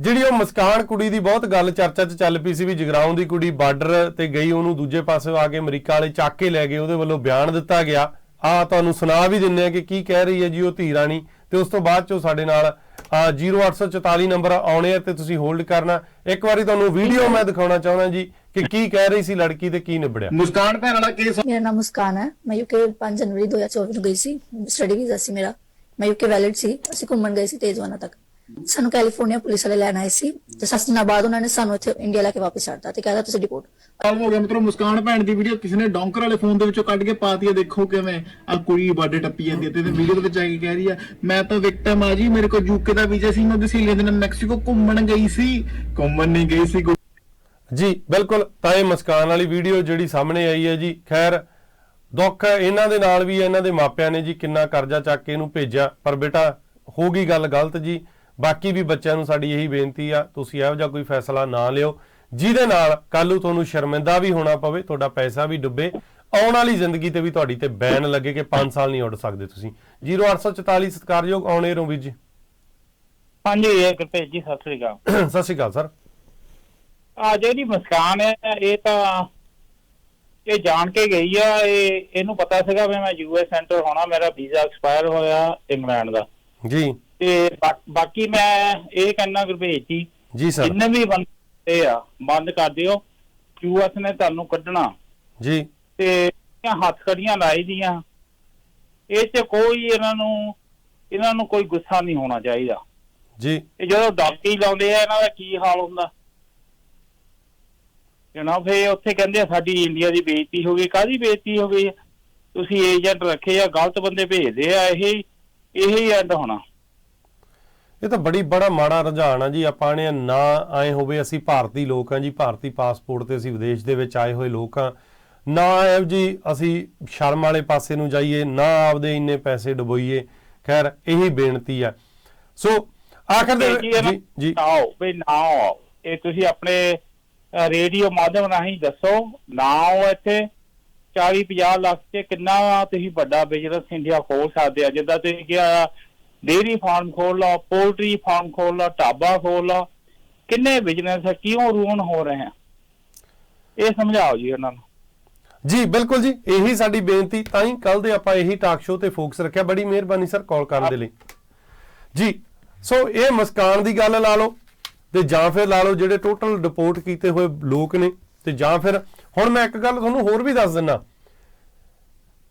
ਜਿਹੜੀ ਉਹ ਮੁਸਕਾਨ ਕੁੜੀ ਦੀ ਬਹੁਤ ਗੱਲ ਚਰਚਾ 'ਚ ਚੱਲ ਪਈ ਸੀ ਵੀ ਜਗਰਾਉਂ ਦੀ ਕੁੜੀ ਬਾਰਡਰ ਤੇ ਗਈ ਉਹਨੂੰ ਦੂਜੇ ਪਾਸੇ ਆ ਕੇ ਅਮਰੀਕਾ ਵਾਲੇ ਚੱਕ ਕੇ ਲੈ ਗਏ ਉਹਦੇ ਵੱਲੋਂ ਬਿਆਨ ਦਿੱਤਾ ਗਿਆ। ਆ ਤੁਹਾਨੂੰ ਸੁਣਾ ਵੀ ਦਿੰਨੇ ਆ ਕਿ ਕੀ ਕਹਿ ਰਹੀ ਹੈ ਜੀ ਉਹ ਧੀ ਰਾਣੀ। ਤੇ ਉਸ ਤੋਂ ਬਾਅਦ ਚੋਂ ਸਾਡੇ ਨਾਲ ਆਹ 0844 ਨੰਬਰ ਆਉਣੇ ਆ ਤੇ ਤੁਸੀਂ ਹੋਲਡ ਕਰਨਾ। ਇੱਕ ਵਾਰੀ ਤੁਹਾਨੂੰ ਵੀਡੀਓ ਮੈਂ ਦਿਖਾਉਣਾ ਚਾਹੁੰਦਾ ਜੀ ਕਿ ਕੀ ਕਹਿ ਰਹੀ ਸੀ ਲੜਕੀ ਤੇ ਕੀ ਨਿਬੜਿਆ। ਮੁਸਕਾਨ ਭੈਣ ਵਾਲਾ ਕੇਸ ਮੇਰਾ ਨਾਮ ਮੁਸਕਾਨ ਹੈ। ਮੈਂ ਯੂਕੇ 5 ਜਨਵਰੀ 2024 ਨੂੰ ਗਈ ਸੀ। ਸਟੱਡੀ ਵੀਜ਼ਾ ਸੀ ਮੇਰਾ। ਮੈਂ ਯੂਕੇ ਵੈਲਿਡ ਸੀ। ਅਸੀਂ ਘੁੰਮਣ ਗਏ ਸੀ ਤੇਜਵਾਨਾ ਤੱਕ। ਸਾਨੂੰ ਕੈਲੀਫੋਰਨੀਆ ਪੁਲਿਸ ਵਾਲੇ ਲੈਣ ਆਏ ਸੀ ਤੇ ਸੱਤ ਦਿਨਾਂ ਬਾਅਦ ਉਹਨਾਂ ਨੇ ਸਾਨੂੰ ਇੱਥੇ ਇੰਡੀਆ ਲੈ ਕੇ ਵਾਪਸ ਛੱਡਤਾ ਤੇ ਕਹਿੰਦਾ ਤੁਸੀਂ ਡਿਪੋਰਟ ਸਾਲ ਹੋ ਗਿਆ ਮਤਲਬ ਮੁਸਕਾਨ ਭੈਣ ਦੀ ਵੀਡੀਓ ਕਿਸੇ ਨੇ ਡੌਂਕਰ ਵਾਲੇ ਫੋਨ ਦੇ ਵਿੱਚੋਂ ਕੱਢ ਕੇ ਪਾਤੀ ਹੈ ਦੇਖੋ ਕਿਵੇਂ ਆ ਕੁੜੀ ਬਰਥਡੇ ਟੱਪੀ ਜਾਂਦੀ ਹੈ ਤੇ ਵੀਡੀਓ ਦੇ ਵਿੱਚ ਆ ਕੇ ਕਹਿ ਰਹੀ ਆ ਮੈਂ ਤਾਂ ਵਿਕਟਮ ਆ ਜੀ ਮੇਰੇ ਕੋਲ ਯੂਕੇ ਦਾ ਵੀਜ਼ਾ ਸੀ ਮੈਂ ਉਹਦੀ ਸਹੇਲੀਆਂ ਦੇ ਨਾਲ ਮੈਕਸੀਕੋ ਘੁੰਮਣ ਗਈ ਸੀ। ਘੁੰਮਣ ਨਹੀਂ ਗਈ ਸੀ ਜੀ ਬਿਲਕੁਲ ਤਾਂ ਇਹ ਮੁਸਕਾਨ ਵਾਲੀ ਵੀਡੀਓ ਜਿਹੜੀ ਸਾਹਮਣੇ ਆਈ ਹੈ ਜੀ ਖੈਰ ਦੁੱਖ ਇਹਨਾਂ ਦੇ ਨਾਲ ਵੀ ਹੈ, ਇਹਨਾਂ ਦੇ ਮਾਪਿਆਂ ਨੇ ਜੀ ਕਿੰਨਾ ਕਰਜ਼ਾ ਚੱਕ ਕੇ ਇਹਨੂੰ ਭੇਜਿਆ ਪਰ ਬੇਟਾ ਹੋ ਗਈ ਗੱਲ ਗਲਤ ਜੀ। ਬਾਕੀ ਵੀ ਬੱਚਿਆਂ ਨੂੰ ਸਾਡੀ ਇਹੀ ਬੇਨਤੀ ਆ ਤੁਸੀਂ ਇਹੋ ਜਿਹਾ ਕੋਈ ਫੈਸਲਾ ਨਾ ਲਿਓ ਜਿਹਦੇ ਨਾਲ ਕੱਲ ਨੂੰ ਤੁਹਾਨੂੰ ਸ਼ਰਮਿੰਦਾ ਵੀ ਹੋਣਾ ਪਵੇ ਤੁਹਾਡਾ ਪੈਸਾ ਵੀ ਡੁੱਬੇ ਆਉਣ ਵਾਲੀ ਜ਼ਿੰਦਗੀ ਤੇ ਵੀ ਤੁਹਾਡੀ ਤੇ ਬੈਨ ਲੱਗੇ ਕਿ 5 ਸਾਲ ਨਹੀਂ ਉੱਡ ਸਕਦੇ ਤੁਸੀਂ। 0844 ਸਤਿਕਾਰਯੋਗ ਆਉਣੇ ਰੋ ਵੀਰ ਜੀ। ਹਾਂਜੀ ਇਹ ਗੁਰਪ੍ਰੀਤ ਜੀ ਸਤਿ ਸ੍ਰੀ ਅਕਾਲ। ਸਤਿ ਸ਼੍ਰੀ ਅਕਾਲ ਸਰ। ਆ ਜਿਹੜੀ ਮੁਸਕਾਨ ਹੈ ਇਹ ਤਾਂ ਇਹ ਜਾਣ ਕੇ ਗਈ ਆ ਇਹ ਇਹਨੂੰ ਪਤਾ ਸੀਗਾ ਵੀ ਮੈਂ ਯੂਐਸ ਸੈਂਟਰ ਹੋਣਾ ਮੇਰਾ ਵੀਜ਼ਾ ਐਕਸਪਾਇਰ ਹੋਇਆ ਇੰਗਲੈਂਡ ਦਾ। ਜੀ। ਤੇ ਬਾਕੀ ਮੈਂ ਇਹ ਕਹਿਣਾ ਗੁਰਪ੍ਰੀਤ ਜੀ ਜੀ ਸਰ। ਜਿੰਨੇ ਵੀ ਬੰਦੇ ਆ ਬੰਦ ਕਰ ਦਿਓ ਯੂਐਸ ਨੇ ਤੁਹਾਨੂੰ ਕੱਢਣਾ। ਜੀ। ਤੇ ਹੱਥ ਕੜੀਆਂ ਲਾਈ ਦੀਆਂ ਇਹ ਚ ਕੋਈ ਇਹਨਾਂ ਨੂੰ ਇਹਨਾਂ ਨੂੰ ਕੋਈ ਗੁੱਸਾ ਨਹੀਂ ਹੋਣਾ ਚਾਹੀਦਾ। ਜੀ। ਇਹ ਜਦੋਂ ਡਾਕੀ ਲਾਉਂਦੇ ਆ ਇਹਨਾਂ ਦਾ ਕੀ ਹਾਲ ਹੁੰਦਾ? ਜਨਾਬ ਫੇ ਉੱਥੇ ਕਹਿੰਦੇ ਸਾਡੀ ਇੰਡੀਆ ਦੀ ਬੇਇੱਜ਼ਤੀ ਹੋ ਗਈ। ਕਾਦੀ ਬੇਇੱਜ਼ਤੀ ਹੋ ਗਈ? ਤੁਸੀਂ ਏਜੰਟ ਰੱਖੇ ਆ ਗਲਤ ਬੰਦੇ ਭੇਜਦੇ ਆ ਇਹ ਇਹੀ ਐਂਡ ਹੋਣਾ। ਇਹ ਤਾਂ ਬੜੀ ਬੜਾ ਮਾੜਾ ਰੁਝਾਨ ਆ ਜੀ। ਆਪਾਂ ਨੇ ਨਾ ਆਏ ਹੋਵੇ ਅਸੀਂ ਭਾਰਤੀ ਲੋਕ ਆ ਜੀ ਭਾਰਤੀ ਪਾਸਪੋਰਟ ਤੇ ਅਸੀਂ ਵਿਦੇਸ਼ ਦੇ ਵਿੱਚ ਆਏ ਹੋਏ ਲੋਕ ਆ। ਨਾ ਐ ਜੀ ਅਸੀਂ ਸ਼ਰਮ ਵਾਲੇ ਪਾਸੇ ਨੂੰ ਜਾਈਏ ਨਾ ਆਪਦੇ ਇੰਨੇ ਪੈਸੇ ਡੁਬੋਈਏ। ਖੈਰ ਇਹੀ ਬੇਨਤੀ ਆ। ਸੋ ਆਖਰ ਦੇ ਜੀ ਆਓ ਵੀ ਨਾ ਇਹ ਤੁਸੀਂ ਆਪਣੇ ਰੇਡੀਓ ਮਾਧਿਅਮ ਰਾਹੀਂ ਦੱਸੋ ਨਾ ਆਓ ਇੱਥੇ। 40 50 ਲੱਖ ਤੇ ਕਿੰਨਾ ਤੁਸੀਂ ਵੱਡਾ ਬਿਜ਼ਨਸ ਇੰਡੀਆ ਖੋਲ ਸਕਦੇ ਆ। ਜਿੱਦਾਂ ਤੁਸੀਂ ਕਿਹਾ ਡੇਰੀ ਫਾਰਮ ਖੋਲ ਲਓ ਪੋਲਟਰੀ ਫਾਰਮ ਖੋਲ ਲਓ ਢਾਬਾ ਖੋਲ ਲਓ ਕਿੰਨੇ ਬਿਜ਼ਨਸ ਹੈ ਕਿਉਂ ਰੂਨ ਹੋ ਰਹੇ ਆ? ਇਹ ਸਮਝਾਓ ਜੀ ਉਹਨਾਂ ਨੂੰ। ਜੀ, ਬਿਲਕੁਲ ਜੀ, ਇਹੀ ਸਾਡੀ ਬੇਨਤੀ, ਤਾਂ ਹੀ ਕੱਲ ਦੇ ਆਪਾਂ ਇਹੀ ਟਾਕ ਸ਼ੋਅ ਤੇ ਫੋਕਸ ਰੱਖਿਆ, ਬੜੀ ਮਿਹਰਬਾਨੀ ਸਰ ਕਾਲ ਕਰਨ ਦੇ ਲਈ। ਜੀ ਸੋ ਇਹ ਮੁਸਕਾਨ ਦੀ ਗੱਲ ਲਾ ਲਓ, ਤੇ ਜਾਂ ਫਿਰ ਲਾ ਲਓ ਜਿਹੜੇ ਟੋਟਲ ਰਿਪੋਰਟ ਕੀਤੇ ਹੋਏ ਲੋਕ ਨੇ, ਤੇ ਜਾਂ ਫਿਰ ਹੁਣ ਮੈਂ ਇੱਕ ਗੱਲ ਤੁਹਾਨੂੰ ਹੋਰ ਵੀ ਦੱਸ ਦਿੰਨਾ।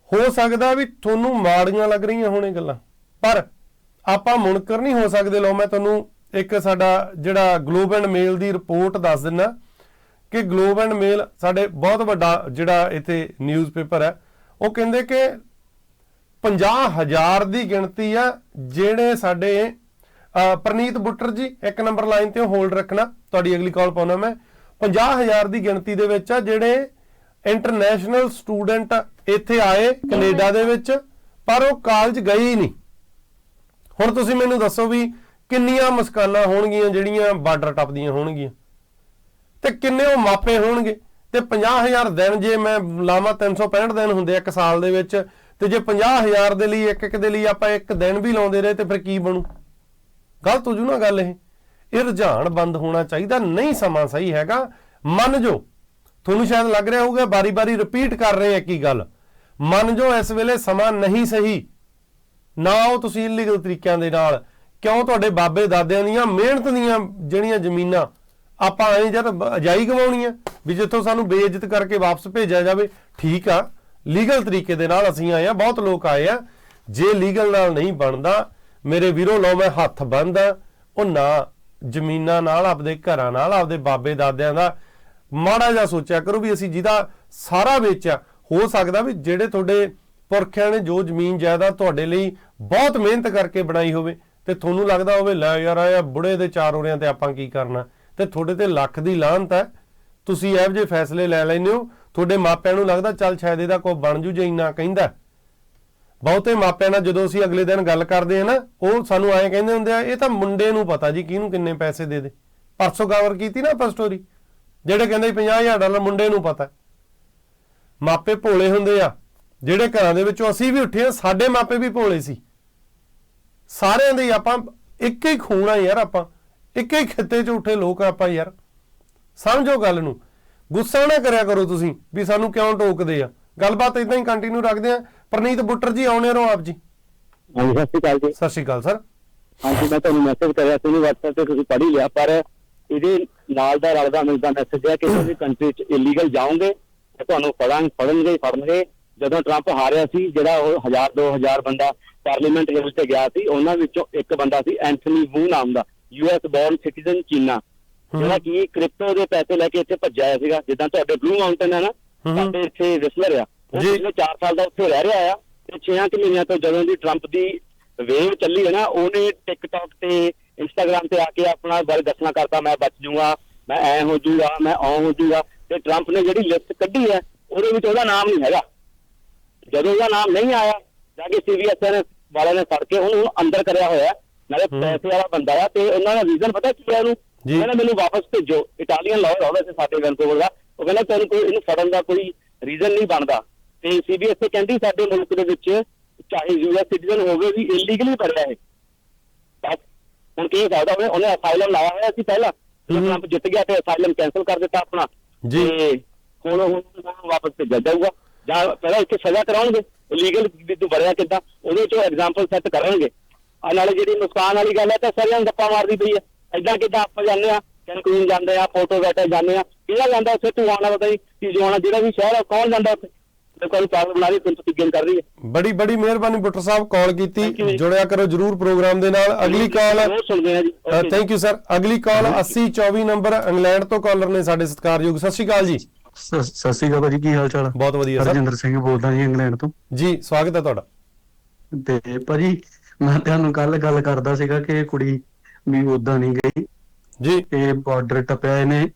ਹੋ ਸਕਦਾ ਵੀ ਤੁਹਾਨੂੰ ਮਾੜੀਆਂ ਲੱਗ ਰਹੀਆਂ ਹੋਣੇ ਗੱਲਾਂ, ਪਰ ਆਪਾਂ ਮੁਨਕਰ ਨਹੀਂ ਹੋ ਸਕਦੇ। ਲਓ, ਮੈਂ ਤੁਹਾਨੂੰ ਇੱਕ ਸਾਡਾ ਜਿਹੜਾ ਗਲੋਬ ਐਂਡ ਮੇਲ ਦੀ ਰਿਪੋਰਟ ਦੱਸ ਦਿੰਨਾ। ਕਿ ਗਲੋਬ ਐਂਡ ਮੇਲ ਸਾਡੇ ਬਹੁਤ ਵੱਡਾ ਜਿਹੜਾ ਇੱਥੇ ਨਿਊਜ਼ਪੇਪਰ ਹੈ, ਉਹ ਕਹਿੰਦੇ ਕਿ 50000 ਦੀ ਗਿਣਤੀ ਆ ਜਿਹੜੇ ਸਾਡੇ ਪ੍ਰਨੀਤ ਬੁੱਟਰ ਜੀ, ਇੱਕ ਨੰਬਰ ਲਾਈਨ ਤੇ ਹੋਲਡ ਰੱਖਣਾ। ਤੁਹਾਡੀ ਅਗਲੀ ਕਾਲ ਪਾਉਣਾ ਮੈਂ। 50000 ਦੀ ਗਿਣਤੀ ਦੇ ਵਿੱਚ ਆ ਜਿਹੜੇ ਇੰਟਰਨੈਸ਼ਨਲ ਸਟੂਡੈਂਟ ਇੱਥੇ ਆਏ ਕੈਨੇਡਾ ਦੇ ਵਿੱਚ, ਪਰ ਉਹ ਕਾਲਜ ਗਏ ਹੀ ਨਹੀਂ। ਹੁਣ ਤੁਸੀਂ ਮੈਨੂੰ ਦੱਸੋ ਵੀ ਕਿੰਨੀਆਂ ਮੁਸਕਾਨਾਂ ਹੋਣਗੀਆਂ ਜਿਹੜੀਆਂ ਬਾਰਡਰ ਟੱਪਦੀਆਂ ਹੋਣਗੀਆਂ? ਤੇ ਕਿੰਨੇ ਉਹ ਮਾਪੇ ਹੋਣਗੇ? ਤੇ 50000 ਦਿਨ ਜੇ ਮੈਂ ਲਾਵਾਂ 365 ਦਿਨ ਹੁੰਦੇ ਇੱਕ ਸਾਲ ਦੇ ਵਿੱਚ, ਤੇ ਜੇ 50000 ਦੇ ਲਈ ਇੱਕ ਇੱਕ ਦੇ ਲਈ ਆਪਾਂ ਇੱਕ ਦਿਨ ਵੀ ਲਾਉਂਦੇ ਰਹੇ, ਤੇ ਫਿਰ ਕੀ ਬਣੂ? ਗਲਤ ਹੋ ਜੂ ਨਾ ਗੱਲ ਇਹ। ਇਹ ਰੁਝਾਨ ਬੰਦ ਹੋਣਾ ਚਾਹੀਦਾ, ਨਹੀਂ ਸਮਾਂ ਸਹੀ ਹੈਗਾ। ਮੰਨ ਜੋ, ਤੁਹਾਨੂੰ ਸ਼ਾਇਦ ਲੱਗ ਰਿਹਾ ਹੋਊਗਾ ਬਾਰੀ-ਬਾਰੀ ਰਿਪੀਟ ਕਰ ਰਹੇ ਆ ਕੀ ਗੱਲ। ਮੰਨ ਜੋ ਇਸ ਵੇਲੇ ਸਮਾਂ ਨਹੀਂ ਸਹੀ। ਨਾ ਉਹ ਤੁਸੀਂ ਇਲੀਗਲ ਤਰੀਕਿਆਂ ਦੇ ਨਾਲ, ਕਿਉਂ ਤੁਹਾਡੇ ਬਾਬੇ ਦਾਦਿਆਂ ਦੀਆਂ ਮਿਹਨਤ ਦੀਆਂ ਜਿਹੜੀਆਂ ਜ਼ਮੀਨਾਂ ਆਪਾਂ ਐਂ ਜਦ ਬ- ਅਜਾਈ ਗਵਾਉਣੀਆਂ, ਵੀ ਜਿੱਥੋਂ ਸਾਨੂੰ ਬੇਇੱਜ਼ਤ ਕਰਕੇ ਵਾਪਸ ਭੇਜਿਆ ਜਾਵੇ, ਠੀਕ ਆ, ਲੀਗਲ ਤਰੀਕੇ ਦੇ ਨਾਲ ਅਸੀਂ ਆਏ ਆ, ਬਹੁਤ ਲੋਕ ਆਏ ਆ, ਜੇ ਲੀਗਲ ਨਾਲ ਨਹੀਂ ਬਣਦਾ, ਮੇਰੇ ਵੀਰੋ ਲਓ ਮੈਂ ਹੱਥ ਬੰਨਦਾ, ਉਹ ਨਾ ਜ਼ਮੀਨਾਂ ਨਾਲ, ਆਪਦੇ ਘਰਾਂ ਨਾਲ, ਆਪਦੇ ਬਾਬੇ ਦਾਦਿਆਂ ਦਾ ਮਾੜਾ ਜਿਹਾ ਸੋਚਿਆ ਕਰੋ ਵੀ ਅਸੀਂ ਜਿਹਦਾ ਸਾਰਾ ਵੇਚਿਆ, ਹੋ ਸਕਦਾ ਵੀ ਜਿਹੜੇ ਤੁਹਾਡੇ ਪੁਰਖਿਆਂ ਨੇ ਜੋ ਜ਼ਮੀਨ ਜਾਇਦਾਦ ਤੁਹਾਡੇ ਲਈ ਬਹੁਤ ਮਿਹਨਤ ਕਰਕੇ ਬਣਾਈ ਹੋਵੇ ਤੇ ਤੁਹਾਨੂੰ ਲੱਗਦਾ ਹੋਵੇ, ਲੈ ਯਾਰ ਆ ਬੁੜੇ ਦੇ ਚਾਰ ਹੋਰਿਆਂ ਤੇ ਆਪਾਂ ਕੀ ਕਰਨਾ? ਤੇ ਤੁਹਾਡੇ ਤੇ ਲੱਖ ਦੀ ਲਾਹਨਤ ਹੈ। ਤੁਸੀਂ ਇਹੋ ਜਿਹੇ ਫੈਸਲੇ ਲੈ ਲੈਂਦੇ ਹੋ। ਤੁਹਾਡੇ ਮਾਪਿਆਂ ਨੂੰ ਲੱਗਦਾ, ਚੱਲ ਸ਼ਾਇਦ ਇਹਦਾ ਕੋਈ ਬਣ ਜੂ ਜੇ ਇੰਨਾ ਕਹਿੰਦਾ। ਬਹੁਤੇ ਮਾਪਿਆਂ ਨਾਲ ਜਦੋਂ ਅਸੀਂ ਅਗਲੇ ਦਿਨ ਗੱਲ ਕਰਦੇ ਆ ਨਾ, ਉਹ ਸਾਨੂੰ ਐਂ ਕਹਿੰਦੇ ਹੁੰਦੇ ਆ, ਇਹ ਤਾਂ ਮੁੰਡੇ ਨੂੰ ਪਤਾ ਜੀ ਕਿਹਨੂੰ ਕਿੰਨੇ ਪੈਸੇ ਦੇ ਦੇ। ਪਰਸੋਂ ਕਵਰ ਕੀਤੀ ਨਾ ਆਪਾਂ ਸਟੋਰੀ ਜਿਹੜੇ ਕਹਿੰਦੇ 50000 ਡਾਲਰ ਮੁੰਡੇ ਨੂੰ ਪਤਾ। ਮਾਪੇ ਭੋਲੇ ਹੁੰਦੇ ਆ। ਜਿਹੜੇ ਘਰਾਂ ਦੇ ਵਿੱਚੋਂ ਅਸੀਂ ਵੀ ਉੱਠੇ ਆ ਸਾਡੇ ਮਾਪੇ ਵੀ ਭੋਲੇ ਸੀ। ਸਾਰਿਆਂ ਦੇ ਆਪਾਂ ਇੱਕ ਹੀ ਖੂਨ ਆ ਯਾਰ ਆਪਾਂ। ਇੱਕ ਹੀ ਖਿੱਤੇ 'ਚ ਉੱਠੇ ਲੋਕ ਆ ਆਪਾਂ ਯਾਰ। ਸਮਝੋ ਗੱਲ ਨੂੰ। ਗੁੱਸਾ ਨਾ ਕਰਿਆ ਕਰੋ ਤੁਸੀਂ ਵੀ ਸਾਨੂੰ ਕਿਉਂ ਟੋਕਦੇ ਆ। ਗੱਲਬਾਤ ਇਦਾਂ ਹੀ ਕੰਟੀਨਿਊ ਰੱਖਦੇ ਆ। ਪ੍ਰਨੀਤ ਬੁੱਟਰ ਜੀ ਆਉਣੇ ਰਹੋ ਆਪ ਜੀ। ਹਾਂਜੀ ਸਤਿ ਸ਼੍ਰੀ ਅਕਾਲ ਜੀ। ਸਤਿ ਸ਼੍ਰੀ ਅਕਾਲ ਸਰ। ਹਾਂਜੀ ਮੈਂ ਤੁਹਾਨੂੰ ਮੈਸੇਜ ਕਰਿਆ ਸੀ WhatsApp ਤੇ ਤੁਸੀਂ ਪੜ੍ਹ ਹੀ ਲਿਆ ਪਰ ਇਹਦੇ ਨਾਲ ਦਾ ਰਲਦਾ ਮਿਲਦਾ ਮੈਸੇਜ ਹੈ ਕਿ ਤੁਸੀਂ ਕੰਟਰੀ 'ਚ ਇਲੀਗਲ ਜਾਓਗੇ ਤੁਹਾਨੂੰ ਫੜਾਂ ਫੜਨਗੇ ਫੜਨਗੇ ਜਦੋਂ ਟਰੰਪ ਹਾਰਿਆ ਸੀ ਜਿਹੜਾ ਉਹ 1000 2000 ਬੰਦਾ ਪਾਰਲੀਮੈਂਟ ਹਿੱਲ ਤੇ ਗਿਆ ਸੀ ਉਹਨਾਂ ਵਿੱਚੋਂ ਇੱਕ ਬੰਦਾ ਸੀ ਐਂਥਨੀ ਵੂ ਨਾਮ ਦਾ ਯੂਐਸ ਬੌਰਨ ਸਿਟੀਜ਼ਨ ਚੀਨਾ ਜਿਹੜਾ ਕਿ ਕ੍ਰਿਪਟੋ ਦੇ ਪੈਸੇ ਲੈ ਕੇ ਇੱਥੇ ਭੱਜਿਆ ਆਇਆ ਸੀਗਾ ਜਿੱਦਾਂ ਤੁਹਾਡੇ ਬਲੂ ਮਾਊਂਟਨ ਹੈ ਨਾ। ਸਾਡੇ ਇੱਥੇ ਵਿਸਲਰ ਆ ਉਹ। ਪਿਛਲੇ 4 ਸਾਲ ਦਾ ਉੱਥੇ ਰਹਿ ਰਿਹਾ ਆ ਤੇ 6 ਮਹੀਨਿਆਂ ਤੋਂ ਜਦੋਂ ਦੀ ਟਰੰਪ ਦੀ ਵੇਵ ਚੱਲੀ ਹੈ ਨਾ ਉਹਨੇ ਟਿਕਟੌਕ ਤੇ ਇੰਸਟਾਗ੍ਰam ਤੇ ਆ ਕੇ ਆਪਣਾ ਬਾਰੇ ਦੱਸਣਾ ਕਰਤਾ ਮੈਂ ਬਚ ਜੂਗਾ ਮੈਂ ਐ ਹੋ ਜੂਗਾ ਮੈਂ ਔ ਹੋ ਜੂਗਾ ਤੇ ਟਰੰਪ ਨੇ ਜਿਹੜੀ ਲਿਸਟ ਕੱਢੀ ਹੈ ਉਹਦੇ ਵਿੱਚ ਉਹਦਾ ਨਾਮ ਨਹੀਂ ਹੈਗਾ ਜਦੋਂ ਉਹਦਾ ਨਾਮ ਨਹੀਂ ਆਇਆ ਜਾ ਕੇ ਸੀਬੀਐਸ ਵਾਲਿਆਂ ਨੇ ਫੜ ਕੇ ਉਹਨੂੰ ਅੰਦਰ ਕਰਿਆ ਹੋਇਆ। ਨਾਲੇ। ਪੈਸੇ ਵਾਲਾ ਬੰਦਾ ਆ ਤੇ ਉਹਨਾਂ ਦਾ ਰੀਜ਼ਨ ਪਤਾ ਕੀ ਹੈ ਉਹਨੂੰ। ਕਹਿੰਦਾ ਮੈਨੂੰ ਵਾਪਸ ਭੇਜੋ ਇਟਾਲੀਅਨ ਲਾਅਰ ਆ ਵੈਸੇ ਸਾਡੇ ਵੈਨਕੂਵਰ ਦਾ ਉਹ ਕਹਿੰਦਾ ਤੁਹਾਨੂੰ ਕੋਈ ਇਹਨੂੰ ਫੜਨ ਦਾ ਕੋਈ ਰੀਜ਼ਨ ਨਹੀਂ ਬਣਦਾ ਤੇ ਸੀਬੀਐਸ ਤੇ ਕਹਿੰਦੀ ਸਾਡੇ ਮੁਲਕ ਦੇ ਵਿੱਚ ਚਾਹੇ ਯੂਐਸ ਸਿਟੀਜ਼ਨ ਹੋਵੇ ਵੀ ਇਲੀਗਲੀ ਭਰਿਆ ਹੈ ਹੁਣ ਕੀ ਫਾਇਦਾ ਹੋਵੇ ਉਹਨੇ ਅਸਾਈਲਮ ਲਾਇਆ ਹੋਇਆ ਸੀ ਪਹਿਲਾਂ। ਟਰੰਪ ਜਿੱਤ ਗਿਆ ਤੇ ਅਸਾਈਲਮ ਕੈਨਸਲ ਕਰ ਦਿੱਤਾ ਆਪਣਾ ਜੀ। ਤੇ ਹੁਣ ਉਹਨੂੰ ਵਾਪਸ ਭੇਜਿਆ ਜਾਊਗਾ ਜਾਂ ਪਹਿਲਾਂ ਇੱਥੇ ਸਜ਼ਾ ਕਰਾਉਣਗੇ ਇਲੀਗਲ ਵੀ ਤੂੰ ਭਰਿਆ ਕਿੱਦਾਂ ਉਹਦੇ ਚੋਂ ਐਗਜ਼ਾਮਪਲ ਸੈੱਟ ਕਰਨਗੇ। ਆ ਨਾਲੇ ਜਿਹੜੀ ਨੁਕਸਾਨ ਵਾਲੀ ਗੱਲ ਹੈ ਤਾਂ ਸਾਰਿਆਂ ਨੂੰ ਗੱਪਾਂ ਮਾਰਦੀ ਪਈ ਹੈ। ਐਦਾਂ ਕਿੱਦਾਂ ਆਪਾਂ ਜਾਂਦੇ ਆ ਕੈਨਕੂਨ ਜਾਂਦੇ ਆ ਫੋਟੋ ਬੈਠੇ ਜਾਂਦੇ ਆ ਕਿਹੜਾ ਜਾਂਦਾ ਉੱਥੇ ਤੂੰ ਆਣਾ ਪਤਾ ਨਹੀਂ ਕੀ ਜਵਾਨਾ ਜਿਹੜਾ ਵੀ ਸ਼ਹਿਰ ਆ ਕੌਣ ਜਾਂਦਾ ਉੱਥੇ? ਤੇ ਕੋਈ ਪਾਗਲ ਬਣਾ ਰਹੀ ਤੁਸੀਂ ਗੇਮ ਕਰ ਰਹੀ ਹੈ। ਬੜੀ ਬੜੀ ਮਿਹਰਬਾਨੀ ਬੁੱਟਰ ਸਾਹਿਬ ਕਾਲ ਕੀਤੀ। ਜੁੜਿਆ ਕਰੋ ਜਰੂਰ ਪ੍ਰੋਗਰਾਮ ਦੇ ਨਾਲ। ਅਗਲੀ ਕਾਲ। ਥੈਂਕ ਯੂ ਸਰ ਅਗਲੀ ਕਾਲ 8024 ਨੰਬਰ ਇੰਗਲੈਂਡ ਤੋਂ ਕਾਲਰ ਨੇ ਸਾਡੇ ਸਤਿਕਾਰਯੋਗ। ਸਤਿ ਸ਼੍ਰੀ ਅਕਾਲ ਜੀ। ਸ- ਸਤਿ ਸ਼੍ਰੀ ਅਕਾਲ ਭਾਜੀ ਕੀ ਹਾਲ ਚਾਲ ਆ? ਬਹੁਤ ਵਧੀਆ ਸਰ। ਹਰਜਿੰਦਰ ਸਿੰਘ ਬੋਲਦਾ ਜੀ ਇੰਗਲੈਂਡ ਤੋਂ। ਜੀ ਸਵਾਗਤ ਹੈ ਤੁਹਾਡਾ। ਤੇ ਭਾਜੀ ਮੈਂ ਤੁਹਾਨੂੰ ਕੱਲ ਗੱਲ ਕਰਦਾ ਸੀਗਾ ਕਿ ਕੁੜੀ ਵੀ ਉਦਾਂ ਨਹੀਂ ਗਈ। ਜੀ। ਇਹ ਬਾਰਡਰ ਟੱਪਿਆ ਇਹਨੇ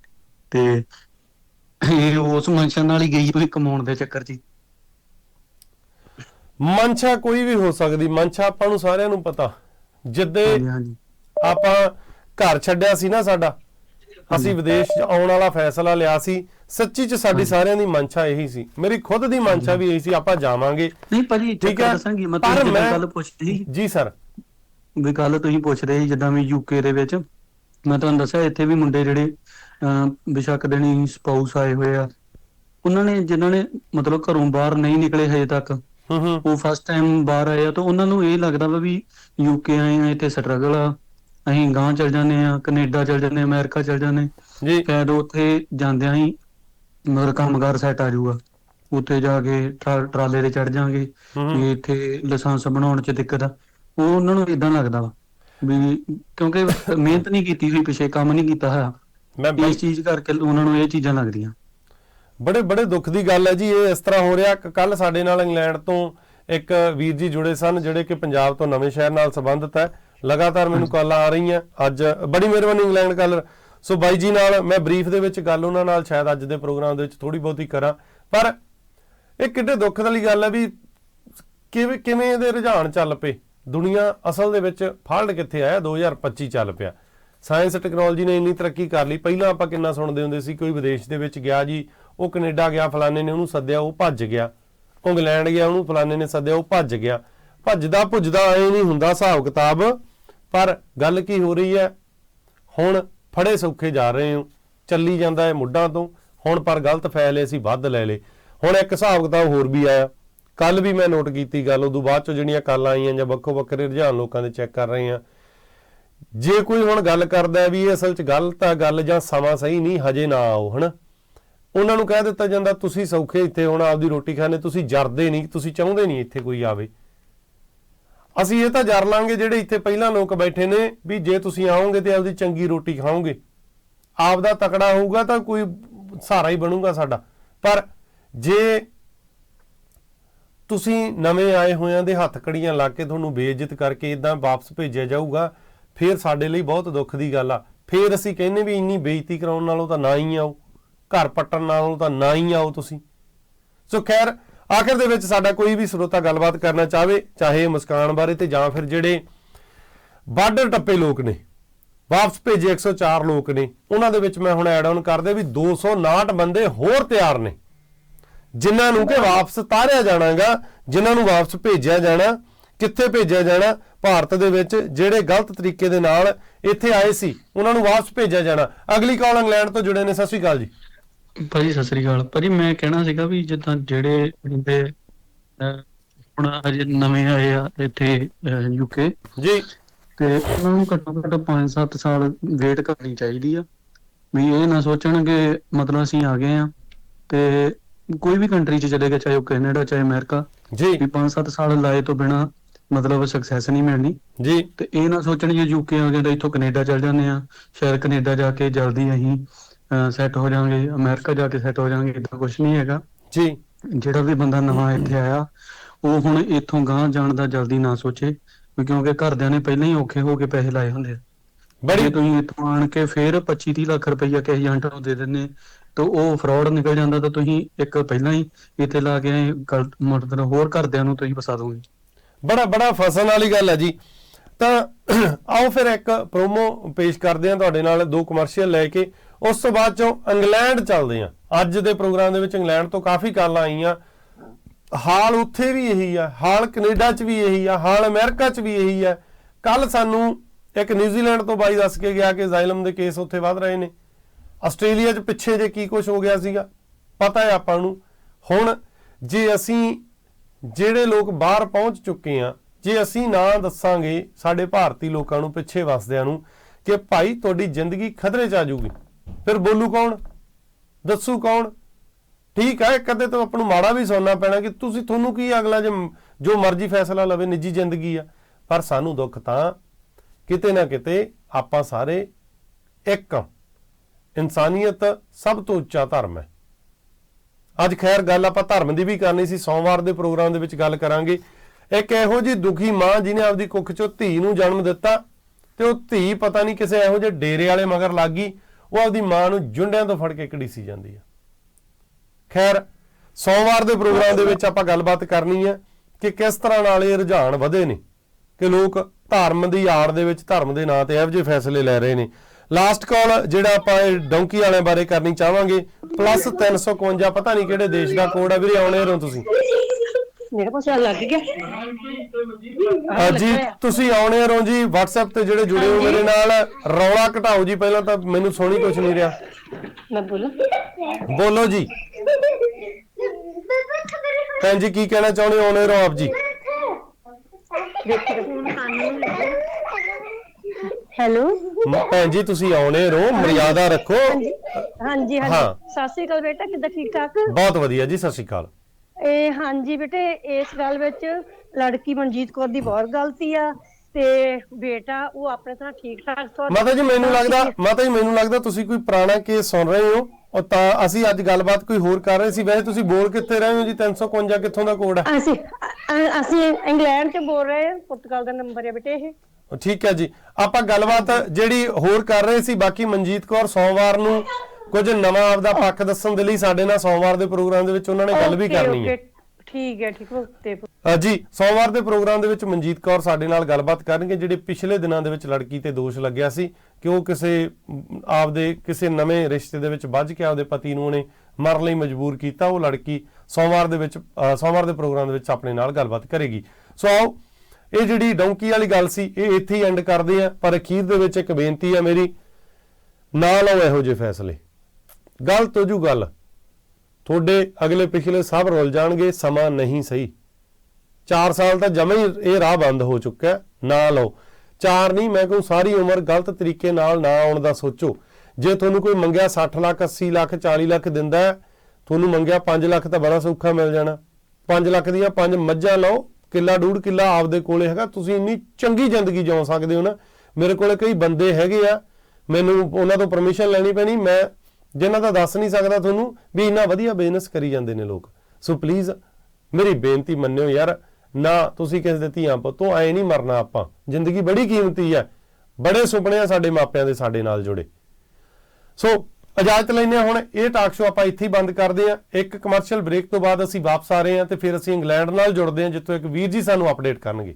ਤੇ ਇਹ ਉਸ ਮਨਸ਼ਾ ਨਾਲ ਹੀ ਗਈ ਹੋਈ ਕਮਾਉਣ ਦੇ ਚੱਕਰ 'ਚ ਹੀ। ਮਨਸ਼ਾ ਕੋਈ ਵੀ ਹੋ ਸਕਦੀ ਮਨਸ਼ਾ ਆਪਾਂ ਨੂੰ ਸਾਰਿਆਂ ਨੂੰ ਪਤਾ। ਜਿੱਦੇ ਹਾਂਜੀ ਹਾਂਜੀ। ਆਪਾਂ ਘਰ ਛੱਡਿਆ ਸੀ ਨਾ ਸਾਡਾ ਅਸੀਂ ਵਿਦੇਸ਼ 'ਚ ਆਉਣ ਵਾਲਾ ਫੈਸਲਾ ਲਿਆ ਸੀ ਸੱਚੀ 'ਚ ਸਾਡੀ ਸਾਰਿਆਂ ਦੀ ਮਨਸ਼ਾ ਇਹੀ ਸੀ। ਮੇਰੀ ਖੁਦ ਦੀ ਮਨਸ਼ਾ ਵੀ ਇਹੀ ਸੀ ਆਪਾਂ ਜਾਵਾਂਗੇ। ਨਹੀਂ ਭਾਜੀ ਠੀਕ ਹੈ? ਦੱਸਾਂਗੀ ਮੈਂ ਪਰ ਤੁਹਾਨੂੰ ਜਿੱਦਾਂ ਮੈਂ- ਗੱਲ ਪੁੱਛੀ ਜੀ ਸਰ। ਵੀ ਕੱਲ ਤੁਸੀਂ ਪੁੱਛ ਰਹੇ ਸੀ ਜਿੱਦਾਂ ਵੀ ਯੂਕੇ ਦੇ ਵਿੱਚ। ਮੈਂ ਤੁਹਾਨੂੰ ਦੱਸਿਆ ਇੱਥੇ ਵੀ ਮੁੰਡੇ ਜਿਹੜੇ ਬੇਸ਼ੱਕ ਦੇ ਨਹੀਂ ਸਪਾਊਸ ਆਏ ਹੋਏ ਆ। ਉਹਨਾਂ ਨੇ ਜਿਨ੍ਹਾਂ ਨੇ ਮਤਲਬ ਘਰੋਂ ਬਾਹਰ ਨਹੀਂ ਨਿਕਲੇ ਹਜੇ ਤੱਕ। ਉਹ ਫਸਟ ਟਾਈਮ ਬਾਹਰ ਆਏ ਆ ਤਾਂ ਉਹਨਾਂ ਨੂੰ ਇਹ ਲੱਗਦਾ ਵਾ ਵੀ ਯੂਕੇ ਆਏ ਆ ਇੱਥੇ ਸਟਰਗਲ ਆ। ਅਸੀਂ ਗਾਂ ਚਲ ਜਾਂਦੇ ਆ ਕੈਨੇਡਾ ਚਲ ਜਾਂਦੇ ਆ ਅਮਰੀਕਾ ਚਲ ਜਾਂਦੇ ਜੀ। ਸ਼ਾਇਦ ਉੱਥੇ ਜਾਂਦਿਆਂ ਹੀ ਮਗਰ ਕੰਮਕਾਰ ਸੈੱਟ ਆ ਜਾਊਗਾ। ਉੱਥੇ ਜਾ ਕੇ ਟਰਾ- ਟਰਾਲੇ ਤੇ ਚੜ ਜਾਾਂਗੇ। ਵੀ ਇੱਥੇ ਲਾਇਸੈਂਸ ਬਣਾਉਣ 'ਚ ਦਿੱਕਤ ਆ ਉਹ ਉਹਨਾਂ ਨੂੰ ਇਦਾਂ ਲੱਗਦਾ ਵਾ ਵੀ ਕਿਉਂਕਿ ਮਿਹਨਤ ਨਹੀਂ ਕੀਤੀ ਹੋਈ ਪਿਛੇ ਕੰਮ ਨਹੀਂ ਕੀਤਾ ਹੋਇਆ। ਮੈਂ ਇਸ ਚੀਜ਼ ਕਰਕੇ ਉਹਨਾਂ ਨੂੰ ਇਹ ਚੀਜ਼ਾਂ ਲੱਗਦੀਆਂ। ਬੜੇ ਬੜੇ ਦੁੱਖ ਦੀ ਗੱਲ ਹੈ ਜੀ ਇਹ ਇਸ ਤਰ੍ਹਾਂ ਹੋ ਰਿਹਾ। ਕੱਲ ਸਾਡੇ ਨਾਲ ਇੰਗਲੈਂਡ ਤੋਂ ਇੱਕ ਵੀਰ ਜੀ ਜੁੜੇ ਸਨ ਜਿਹੜੇ ਕਿ ਪੰਜਾਬ ਤੋਂ ਨਵੇਂ ਸ਼ਹਿਰ ਨਾਲ ਸੰਬੰਧਿਤ ਹੈ। ਲਗਾਤਾਰ ਮੈਨੂੰ ਕਾਲਾਂ ਆ ਰਹੀਆਂ। ਅੱਜ ਬੜੀ ਮਿਹਰਬਾਨੀ ਇੰਗਲੈਂਡ ਕਾਲਰ। ਸੋ ਬਾਈ ਜੀ ਨਾਲ ਮੈਂ ਬਰੀਫ ਦੇ ਵਿੱਚ ਗੱਲ ਉਹਨਾਂ ਨਾਲ, ਸ਼ਾਇਦ ਅੱਜ ਦੇ ਪ੍ਰੋਗਰਾਮ ਦੇ ਵਿੱਚ ਥੋੜੀ ਬਹੁਤੀ ਕਰਾਂ। ਪਰ ਇਹ ਕਿੱਡੇ ਦੁੱਖ ਵਾਲੀ ਗੱਲ ਹੈ ਵੀ ਕਿਵੇਂ ਕਿਵੇਂ ਇਹਦੇ ਰੁਝਾਨ ਚੱਲ ਪਏ? ਦੁਨੀਆ ਅਸਲ ਦੇ ਵਿੱਚ ਫਾਲਟ ਕਿੱਥੇ ਆਇਆ? 2025 ਚੱਲ ਪਿਆ। ਸਾਇੰਸ ਟੈਕਨੋਲੋਜੀ ਨੇ ਇੰਨੀ ਤਰੱਕੀ ਕਰ ਲਈ। ਪਹਿਲਾਂ ਆਪਾਂ ਕਿੰਨਾ ਸੁਣਦੇ ਹੁੰਦੇ ਸੀ, ਕੋਈ ਵਿਦੇਸ਼ ਦੇ ਵਿੱਚ ਗਿਆ ਜੀ, ਉਹ ਕੈਨੇਡਾ ਗਿਆ, ਫਲਾਣੇ ਨੇ ਉਹਨੂੰ ਸੱਦਿਆ, ਉਹ ਭੱਜ ਗਿਆ। ਉਹ ਇੰਗਲੈਂਡ ਗਿਆ, ਉਹਨੂੰ ਫਲਾਣੇ ਨੇ ਸੱਦਿਆ, ਉਹ ਭੱਜ ਗਿਆ। ਭੱਜਦਾ ਭੁੱਜਦਾ ਐ ਨਹੀਂ ਹੁੰਦਾ ਹਿਸਾਬ ਕਿਤਾਬ। ਪਰ ਗੱਲ ਕੀ ਹੋ ਰਹੀ ਹੈ? ਹੁਣ ਫੜੇ ਸੌਖੇ ਜਾ ਰਹੇ ਹੋ। ਚੱਲੀ ਜਾਂਦਾ ਹੈ ਮੁੱਢਾਂ ਤੋਂ। ਹੁਣ ਪਰ ਗਲਤ ਫੈਸਲੇ ਅਸੀਂ ਵੱਧ ਲੈ ਲਏ। ਹੁਣ ਇੱਕ ਹਿਸਾਬ ਕਿਤਾਬ ਹੋਰ ਵੀ ਆਇਆ। ਕੱਲ ਵੀ ਮੈਂ ਨੋਟ ਕੀਤੀ ਗੱਲ, ਉਦੋਂ ਬਾਅਦ 'ਚੋਂ ਜਿਹੜੀਆਂ ਕਾਲਾਂ ਆਈਆਂ ਜਾਂ ਵੱਖੋ ਵੱਖਰੇ ਰੁਝਾਨ ਲੋਕਾਂ ਦੇ ਚੈੱਕ ਕਰ ਰਹੇ ਆ ਜੇ ਕੋਈ ਹੁਣ ਗੱਲ ਕਰਦਾ ਵੀ ਇਹ ਅਸਲ ਚ ਗਲਤ ਆ ਗੱਲ ਜਾਂ ਸਮਾਂ ਸਹੀ ਨਹੀਂ, ਹਜੇ ਨਾ ਆਓ, ਹਨਾ? ਉਹਨਾਂ ਨੂੰ ਕਹਿ ਦਿੱਤਾ ਜਾਂਦਾ, ਤੁਸੀਂ ਸੌਖੇ ਇੱਥੇ ਹੁਣ, ਆਪਦੀ ਰੋਟੀ ਖਾਣੇ, ਤੁਸੀਂ ਜਰਦੇ ਨਹੀਂ, ਤੁਸੀਂ ਚਾਹੁੰਦੇ ਨਹੀਂ ਇੱਥੇ ਕੋਈ ਆਵੇ। ਅਸੀਂ ਇਹ ਤਾਂ ਜਰ ਲਾਂਗੇ ਜਿਹੜੇ ਇੱਥੇ ਪਹਿਲਾਂ ਲੋਕ ਬੈਠੇ ਨੇ ਵੀ ਜੇ ਤੁਸੀਂ ਆਓਗੇ ਤੇ ਆਪਦੀ ਚੰਗੀ ਰੋਟੀ ਖਾਓਗੇ। ਆਪਦਾ ਤਕੜਾ ਹੋਊਗਾ ਤਾਂ ਕੋਈ ਸਹਾਰਾ ਹੀ ਬਣੂਗਾ ਸਾਡਾ। ਪਰ ਜੇ ਤੁਸੀਂ ਨਵੇਂ ਆਏ ਹੋਇਆਂ ਦੇ ਹੱਥ ਕੜੀਆਂ ਲਾ ਕੇ ਤੁਹਾਨੂੰ ਬੇਇੱਜ਼ਤ ਕਰਕੇ ਇਦਾਂ ਵਾਪਸ ਭੇਜਿਆ ਜਾਊਗਾ, ਫਿਰ ਸਾਡੇ ਲਈ ਬਹੁਤ ਦੁੱਖ ਦੀ ਗੱਲ ਆ। ਫਿਰ ਅਸੀਂ ਕਹਿੰਨੇ ਵੀ ਇੰਨੀ ਬੇਇੱਜ਼ਤੀ ਕਰਾਉਣ ਨਾਲੋਂ ਤਾਂ ਨਾ ਹੀ ਆਓ। ਘਰ ਪੱਟਣ ਨਾਲੋਂ ਤਾਂ ਨਾ ਹੀ ਆਓ ਤੁਸੀਂ। ਸੋ ਖੈਰ ਆਖਿਰ ਦੇ ਵਿੱਚ ਸਾਡਾ ਕੋਈ ਵੀ ਸਰੋਤਾ ਗੱਲਬਾਤ ਕਰਨਾ ਚਾਹਵੇ, ਚਾਹੇ ਮੁਸਕਾਨ ਬਾਰੇ ਤੇ ਜਾਂ ਫਿਰ ਜਿਹੜੇ ਬਾਰਡਰ ਟੱਪੇ ਲੋਕ ਨੇ, ਵਾਪਸ ਭੇਜੇ 104 ਲੋਕ ਨੇ, ਉਹਨਾਂ ਦੇ ਵਿੱਚ ਮੈਂ ਹੁਣ ਐਡ ਆਨ ਕਰਦੇ ਵੀ 259 ਬੰਦੇ ਹੋਰ ਤਿਆਰ ਨੇ, ਜਿਨ੍ਹਾਂ ਨੂੰ ਕਿ ਵਾਪਸ ਤਾਰਿਆ ਜਾਣਾਗਾ, ਜਿਨ੍ਹਾਂ ਨੂੰ ਵਾਪਸ ਭੇਜਿਆ ਜਾਣਾ, ਕਿੱਥੇ ਭੇਜਿਆ ਜਾਣਾ, ਭਾਰਤ ਦੇ ਵਿੱਚ ਜਿਹੜੇ ਗਲਤ ਤਰੀਕੇ ਦੇ ਨਾਲ ਇੱਥੇ ਆਏ ਸੀ, ਉਹਨਾਂ ਨੂੰ ਵਾਪਸ ਭੇਜਿਆ ਜਾਣਾ। ਅਗਲੀ ਕਾਲ ਇੰਗਲੈਂਡ ਤੋਂ ਜੁੜੇ ਨੇ, ਸਤਿ ਸ਼੍ਰੀ ਅਕਾਲ ਜੀ। ਭਾਜੀ ਸਤਿ ਸ੍ਰੀ ਅਕਾਲ। ਭਾਜੀ ਮੈਂ ਕਹਿਣਾ ਸੀਗਾ ਵੀ ਜਿੱਦਾਂ ਜਿਹੜੇ ਬੰਦੇ ਹੁਣ ਅਜੇ ਨਵੇਂ ਆਏ ਆ ਇੱਥੇ ਯੂਕੇ ਜੀ। ਤੇ ਉਹਨਾਂ ਨੂੰ ਘੱਟੋ ਘੱਟ 5-7 ਸਾਲ ਵੇਟ ਕਰਨੀ ਚਾਹੀਦੀ ਆ। ਵੀ ਇਹ ਨਾ ਸੋਚਣ ਕਿ ਮਤਲਬ ਅਸੀਂ ਆ ਗਏ ਆ ਤੇ ਕੋਈ ਵੀ ਕੰਟਰੀ 'ਚ ਚਲੇ ਗਏ ਚਾਹੇ ਉਹ ਕੈਨੇਡਾ ਚਾਹੇ ਅਮਰੀਕਾ ਜੀ। ਵੀ 5-7 ਸਾਲ ਲਾਏ ਤੋਂ ਬਿਨਾ ਮਤਲਬ ਸਕਸੈਸ ਨਹੀਂ ਮਿਲਣੀ। ਜੀ। ਤੇ ਇਹ ਨਾ ਸੋਚਣ ਜੇ ਯੂਕੇ ਆ ਗਏ ਤਾਂ ਇੱਥੋਂ ਕੈਨੇਡਾ ਚੱਲ ਜਾਂਦੇ ਆ ਸ਼ਾਇਦ ਕੈਨੇਡਾ ਜਾ ਕੇ ਜਲਦੀ ਅਸੀਂ ਸੈੱਟ ਹੋ ਜਾਾਂਗੇ ਅਮਰੀਕਾ ਜਾ ਕੇ ਸੈੱਟ ਹੋ ਜਾਾਂਗੇ ਇਦਾਂ ਕੁਝ ਨਹੀਂ ਹੈਗਾ। ਜੀ। ਜਿਹੜਾ ਵੀ ਬੰਦਾ ਨਵਾਂ ਇੱਥੇ ਆਇਆ ਉਹ ਹੁਣ ਇੱਥੋਂ ਗਾਂਹ ਜਾਣ ਦਾ ਜਲਦੀ ਨਾ ਸੋਚੇ ਕਿਉਂਕਿ ਘਰਦਿਆਂ ਨੇ ਪਹਿਲਾਂ ਹੀ ਔਖੇ ਹੋ ਕੇ ਪੈਸੇ ਲਾਏ ਹੁੰਦੇ ਆ। ਬੜੀ ਜੇ ਤੁਸੀਂ ਇੱਥੋਂ ਆਣ ਕੇ ਫੇਰ 25 30 ਲੱਖ ਰੁਪਈਆ ਕਿਸੇ ਏਜੰਟ ਨੂੰ ਦੇ ਦਿੰਦੇ ਤਾਂ ਉਹ ਫਰਾਡ ਨਿਕਲ ਜਾਂਦਾ ਤਾਂ ਤੁਸੀਂ ਇੱਕ ਪਹਿਲਾਂ ਹੀ ਇੱਥੇ ਲਾ ਕੇ ਆਏ ਗਲਤ ਮਤਲਬ ਹੋਰ ਘਰਦਿਆਂ ਨੂੰ ਤੁਸੀਂ ਫਸਾ ਦੋਗੇ। ਬੜਾ ਬੜਾ ਫਸਣ ਵਾਲੀ ਗੱਲ ਹੈ ਜੀ। ਤਾਂ ਆਓ ਫਿਰ ਇੱਕ ਪ੍ਰੋਮੋ ਪੇਸ਼ ਕਰਦੇ ਹਾਂ ਤੁਹਾਡੇ ਨਾਲ ਦੋ ਕਮਰਸ਼ੀਅਲ ਲੈ ਕੇ। ਉਸ ਤੋਂ ਬਾਅਦ ਚੋਂ ਇੰਗਲੈਂਡ ਚੱਲਦੇ ਹਾਂ ਅੱਜ ਦੇ ਪ੍ਰੋਗਰਾਮ ਦੇ ਵਿੱਚ ਇੰਗਲੈਂਡ ਤੋਂ ਕਾਫੀ ਕਾਲਾਂ ਆਈਆਂ। ਹਾਲ ਉੱਥੇ ਵੀ ਇਹੀ ਆ, ਹਾਲ ਕੈਨੇਡਾ 'ਚ ਵੀ ਇਹੀ ਆ, ਹਾਲ ਅਮਰੀਕਾ 'ਚ ਵੀ ਇਹੀ ਆ। ਕੱਲ ਸਾਨੂੰ ਇੱਕ ਨਿਊਜ਼ੀਲੈਂਡ ਤੋਂ ਬਾਈ ਦੱਸ ਕੇ ਗਿਆ ਕਿ ਜ਼ਾਇਲਮ ਦੇ ਕੇਸ ਉੱਥੇ ਵੱਧ ਰਹੇ ਨੇ। ਆਸਟ੍ਰੇਲੀਆ 'ਚ ਪਿੱਛੇ ਜੇ ਕੀ ਕੁਝ ਹੋ ਗਿਆ ਸੀਗਾ, ਪਤਾ ਹੈ ਆਪਾਂ ਨੂੰ। ਹੁਣ ਜੇ ਅਸੀਂ ਜਿਹੜੇ ਲੋਕ ਬਾਹਰ ਪਹੁੰਚ ਚੁੱਕੇ ਆ, ਜੇ ਅਸੀਂ ਨਾ ਦੱਸਾਂਗੇ ਸਾਡੇ ਭਾਰਤੀ ਲੋਕਾਂ ਨੂੰ, ਪਿੱਛੇ ਵਸਦਿਆਂ ਨੂੰ, ਕਿ ਭਾਈ ਤੁਹਾਡੀ ਜ਼ਿੰਦਗੀ ਖਤਰੇ 'ਚ ਆ ਜਾਊਗੀ। ਫਿਰ ਬੋਲੂ ਕੌਣ? ਦੱਸੂ ਕੌਣ? ਠੀਕ ਹੈ ਕਦੇ ਤਾਂ ਆਪਾਂ ਨੂੰ ਮਾੜਾ ਵੀ ਸੁਣਨਾ ਪੈਣਾ ਕਿ ਤੁਸੀਂ ਤੁਹਾਨੂੰ ਕੀ ਅਗਲਾ ਜੇ ਜੋ ਮਰਜ਼ੀ ਫੈਸਲਾ ਲਵੇ, ਨਿੱਜੀ ਜ਼ਿੰਦਗੀ ਆ। ਪਰ ਸਾਨੂੰ ਦੁੱਖ ਤਾਂ ਕਿਤੇ ਨਾ ਕਿਤੇ ਆਪਾਂ ਸਾਰੇ ਇੱਕ ਇਨਸਾਨੀਅਤ ਸਭ ਤੋਂ ਉੱਚਾ ਧਰਮ ਹੈ। ਅੱਜ ਖੈਰ ਗੱਲ ਆਪਾਂ ਧਰਮ ਦੀ ਵੀ ਕਰਨੀ ਸੀ, ਸੋਮਵਾਰ ਦੇ ਪ੍ਰੋਗਰਾਮ ਦੇ ਵਿੱਚ ਗੱਲ ਕਰਾਂਗੇ। ਇੱਕ ਇਹੋ ਜੀ ਦੁਖੀ ਮਾਂ ਜਿਹਨੇ ਆਪਦੀ ਕੁੱਖ ਚੋਂ ਧੀ ਨੂੰ ਜਨਮ ਦਿੱਤਾ ਤੇ ਉਹ ਧੀ ਪਤਾ ਨਹੀਂ ਕਿਸੇ ਇਹੋ ਜਿਹੇ ਡੇਰੇ ਵਾਲੇ ਮਗਰ ਲੱਗ ਗਈ। ਉਹ ਆਪਦੀ ਮਾਂ ਨੂੰ ਜੁੰਡਿਆਂ ਤੋਂ ਫੜ ਕੇ ਕੜੀਸੀ ਜਾਂਦੀ ਹੈ ਖੈਰ, ਸੋਮਵਾਰ ਦੇ ਪ੍ਰੋਗਰਾਮ ਦੇ ਵਿੱਚ ਆਪਾਂ ਗੱਲਬਾਤ ਕਰਨੀ ਹੈ ਕਿ ਕਿਸ ਤਰ੍ਹਾਂ ਨਾਲ ਇਹ ਰੁਝਾਨ ਵਧੇ ਨੇ ਕਿ ਲੋਕ ਧਰਮ ਦੀ ਆੜ ਦੇ ਵਿੱਚ ਧਰਮ ਦੇ ਨਾਂ ਤੇ ਇਹੋ ਜਿਹੇ ਫੈਸਲੇ ਲੈ ਰਹੇ ਨੇ। ਲਾਸਟ ਕਾਲ ਜਿਹੜਾ ਆਪਾਂ ਇਹ ਡੌਂਕੀ ਵਾਲਿਆਂ ਬਾਰੇ ਕਰਨੀ ਚਾਹਾਂਗੇ ਪਲੱਸ 351 ਪਤਾ ਨਹੀਂ ਕਿਹੜੇ ਦੇਸ਼ ਦਾ ਕੋਡ ਹੈ ਵੀਰੇ ਆਉਣੇ ਰਹੋ ਤੁਸੀਂ। ਮੇਰੇ ਕੋਲ ਸਾਲ ਲੱਗ ਗਿਆ। ਹਾਂ ਜੀ ਤੁਸੀਂ ਆਉਣੇ ਰਹੋ ਜੀ WhatsApp ਤੇ ਜਿਹੜੇ ਜੁੜੇ ਹੋ ਮੇਰੇ ਨਾਲ ਰੌਲਾ ਘਟਾਓ ਜੀ ਪਹਿਲਾਂ ਤਾਂ ਮੈਨੂੰ ਸੁਣੀ ਕੁਝ ਨਹੀਂ ਰਿਹਾ। ਮੈਂ ਬੋਲਾਂ। ਬੋਲੋ ਜੀ। ਭੈਣ ਜੀ ਕੀ ਕਹਿਣਾ ਚਾਹੁੰਦੇ ਹੋ? ਆਉਣੇ ਰਹੋ ਆਪ ਜੀ। ਹੈਲੋ। ਭੈਣ ਜੀ ਤੁਸੀਂ ਆਉਣੇ ਰਹੋ ਮਰਿਆਦਾ ਰੱਖੋ। ਹਾਂਜੀ। ਹਾਂ। ਹਾਂਜੀ। ਸਤਿ ਸ਼੍ਰੀ ਅਕਾਲ ਬੇਟਾ ਕਿੱਦਾਂ ਠੀਕ ਠਾਕ ਬਹੁਤ ਵਧੀਆ ਜੀ ਸਤਿ ਸ਼੍ਰੀ ਅਕਾਲ। ਇਹ ਹਾਂਜੀ ਬੇਟੇ ਇਸ ਗੱਲ ਵਿੱਚ ਲੜਕੀ ਮਨਜੀਤ ਕੌਰ ਦੀ ਬਹੁਤ ਗਲਤੀ ਆ ਤੇ ਬੇਟਾ ਉਹ ਆਪਣੇ ਤਰ੍ਹਾਂ ਠੀਕ ਠਾਕ ਤੌਰ ਮਾਤਾ ਜੀ ਮੈਨੂੰ ਲੱਗਦਾ ਮਾਤਾ ਜੀ ਮੈਨੂੰ ਲੱਗਦਾ ਤੁਸੀਂ ਕੋਈ ਪੁਰਾਣਾ ਕੇਸ ਸੁਣ ਰਹੇ ਹੋ ਉਹ ਤਾਂ ਅਸੀਂ ਅੱਜ ਗੱਲਬਾਤ ਕੋਈ ਹੋਰ ਕਰ ਰਹੇ ਸੀ। ਵੈਸੇ ਤੁਸੀਂ ਬੋਲ ਕਿੱਥੇ ਰਹੇ ਹੋ ਜੀ? 351 ਕਿੱਥੋਂ ਦਾ ਕੋਡ ਹੈ ਅਸੀਂ ਅਸੀਂ ਇੰਗਲੈਂਡ ਚ ਬੋਲ ਰਹੇ ਹਾਂ। ਪੁਰਤਗਾਲ ਦਾ ਨੰਬਰ ਹੈ ਬੇਟੇ ਇਹ। ਠੀਕ ਹੈ ਜੀ। ਆਪਾਂ ਗੱਲਬਾਤ ਜਿਹੜੀ ਹੋਰ ਕਰ ਰਹੇ ਸੀ ਬਾਕੀ ਮਨਜੀਤ ਕੌਰ ਸੋਮਵਾਰ ਨੂੰ ਕੁਝ ਨਵਾਂ ਆਪਦਾ ਪੱਖ ਦੱਸਣ ਦੇ ਲਈ ਸਾਡੇ ਨਾਲ ਸੋਮਵਾਰ ਦੇ ਪ੍ਰੋਗਰਾਮ ਦੇ ਵਿੱਚ ਉਹਨਾਂ ਨੇ ਗੱਲ ਵੀ ਕਰਨੀ ਹੈ। ਠੀਕ ਹੈ ਠੀਕ ਓਕੇ। ਜੀ ਸੋਮਵਾਰ ਦੇ ਪ੍ਰੋਗਰਾਮ ਦੇ ਵਿੱਚ ਮਨਜੀਤ ਕੌਰ ਸਾਡੇ ਨਾਲ ਗੱਲਬਾਤ ਕਰਨਗੇ ਜਿਹੜੇ ਪਿਛਲੇ ਦਿਨਾਂ ਦੇ ਵਿੱਚ ਲੜਕੀ ਤੇ ਦੋਸ਼ ਲੱਗਿਆ ਸੀ ਕਿ ਉਹ ਕਿਸੇ ਆਪਦੇ ਕਿਸੇ ਨਵੇਂ ਰਿਸ਼ਤੇ ਦੇ ਵਿੱਚ ਵੱਜ ਕੇ ਆਪਦੇ ਪਤੀ ਨੂੰ ਉਹਨੇ ਮਰਨ ਲਈ ਮਜਬੂਰ ਕੀਤਾ ਉਹ ਲੜਕੀ ਸੋਮਵਾਰ ਦੇ ਵਿੱਚ ਸੋਮਵਾਰ ਦੇ ਪ੍ਰੋਗਰਾਮ ਦੇ ਵਿੱਚ ਆਪਣੇ ਨਾਲ ਗੱਲਬਾਤ ਕਰੇਗੀ। ਸੋ ਆਓ ਇਹ ਜਿਹੜੀ ਡੌਂਕੀ ਵਾਲੀ ਗੱਲ ਸੀ ਇਹ ਇੱਥੇ ਹੀ ਐਂਡ ਕਰਦੇ ਆ ਪਰ ਅਖੀਰ ਦੇ ਵਿੱਚ ਇੱਕ ਬੇਨਤੀ ਹੈ ਮੇਰੀ ਨਾ ਲਓ ਇਹੋ ਜਿਹੇ ਫੈਸਲੇ। ਗਲਤ ਹੋ ਜੂ ਗੱਲ। ਤੁਹਾਡੇ ਅਗਲੇ ਪਿਛਲੇ ਸਭ ਰੁੱਲ ਜਾਣਗੇ, ਸਮਾਂ ਨਹੀਂ ਸਹੀ। 4 ਸਾਲ ਤਾਂ ਜਮਾ ਹੀ ਇਹ ਰਾਹ ਬੰਦ ਹੋ ਚੁੱਕਾ ਨਾ ਲਓ। ਚਾਰ ਨਹੀਂ, ਮੈਂ ਕਹੂੰ ਸਾਰੀ ਉਮਰ ਗਲਤ ਤਰੀਕੇ ਨਾਲ ਨਾ ਆਉਣ ਦਾ ਸੋਚੋ। ਜੇ ਤੁਹਾਨੂੰ ਕੋਈ ਮੰਗਿਆ 60 ਲੱਖ 80 ਲੱਖ 40 ਲੱਖ ਦਿੰਦਾ ਤੁਹਾਨੂੰ ਮੰਗਿਆ 5 ਲੱਖ ਤਾਂ ਬੜਾ ਸੌਖਾ ਮਿਲ ਜਾਣਾ। 5 ਲੱਖ ਦੀਆਂ ਪੰਜ ਮੱਝਾਂ ਲਓ, ਕਿੱਲਾ ਡੂੜ ਕਿੱਲਾ ਆਪਦੇ ਕੋਲੇ ਹੈਗਾ, ਤੁਸੀਂ ਇੰਨੀ ਚੰਗੀ ਜ਼ਿੰਦਗੀ ਜਿਉ ਸਕਦੇ ਹੋ ਨਾ। ਮੇਰੇ ਕੋਲੇ ਕਈ ਬੰਦੇ ਹੈਗੇ ਆ, ਮੈਨੂੰ ਉਹਨਾਂ ਤੋਂ ਪਰਮਿਸ਼ਨ ਲੈਣੀ ਪੈਣੀ, ਮੈਂ ਜਿਨ੍ਹਾਂ ਦਾ ਦੱਸ ਨਹੀਂ ਸਕਦਾ ਤੁਹਾਨੂੰ ਵੀ ਇੰਨਾ ਵਧੀਆ ਬਿਜ਼ਨਸ ਕਰੀ ਜਾਂਦੇ ਨੇ ਲੋਕ। ਸੋ ਪਲੀਜ਼ ਮੇਰੀ ਬੇਨਤੀ ਮੰਨਿਓ ਯਾਰ, ਨਾ ਤੁਸੀਂ ਕਿਸੇ ਦੇ ਧੀਆਂ ਪੁੱਤੋਂ ਐ ਨਹੀਂ ਮਰਨਾ ਆਪਾਂ। ਜ਼ਿੰਦਗੀ ਬੜੀ ਕੀਮਤੀ ਹੈ ਬੜੇ ਸੁਪਨੇ ਆ ਸਾਡੇ ਮਾਪਿਆਂ ਦੇ ਸਾਡੇ ਨਾਲ ਜੁੜੇ। ਸੋ ਇਜਾਜ਼ਤ ਲੈਨੇ ਹੁਣ, ਇਹ ਟਾਕ ਸ਼ੋ ਆਪਾਂ ਇੱਥੇ ਹੀ ਬੰਦ ਕਰਦੇ ਹਾਂ। ਇੱਕ ਕਮਰਸ਼ੀਅਲ ਬ੍ਰੇਕ ਤੋਂ ਬਾਅਦ ਅਸੀਂ ਵਾਪਸ ਆ ਰਹੇ ਹਾਂ ਤੇ ਫਿਰ ਅਸੀਂ ਇੰਗਲੈਂਡ ਨਾਲ ਜੁੜਦੇ ਹਾਂ, ਜਿੱਥੋਂ ਇੱਕ ਵੀਰ ਜੀ ਸਾਨੂੰ ਅਪਡੇਟ ਕਰਨਗੇ।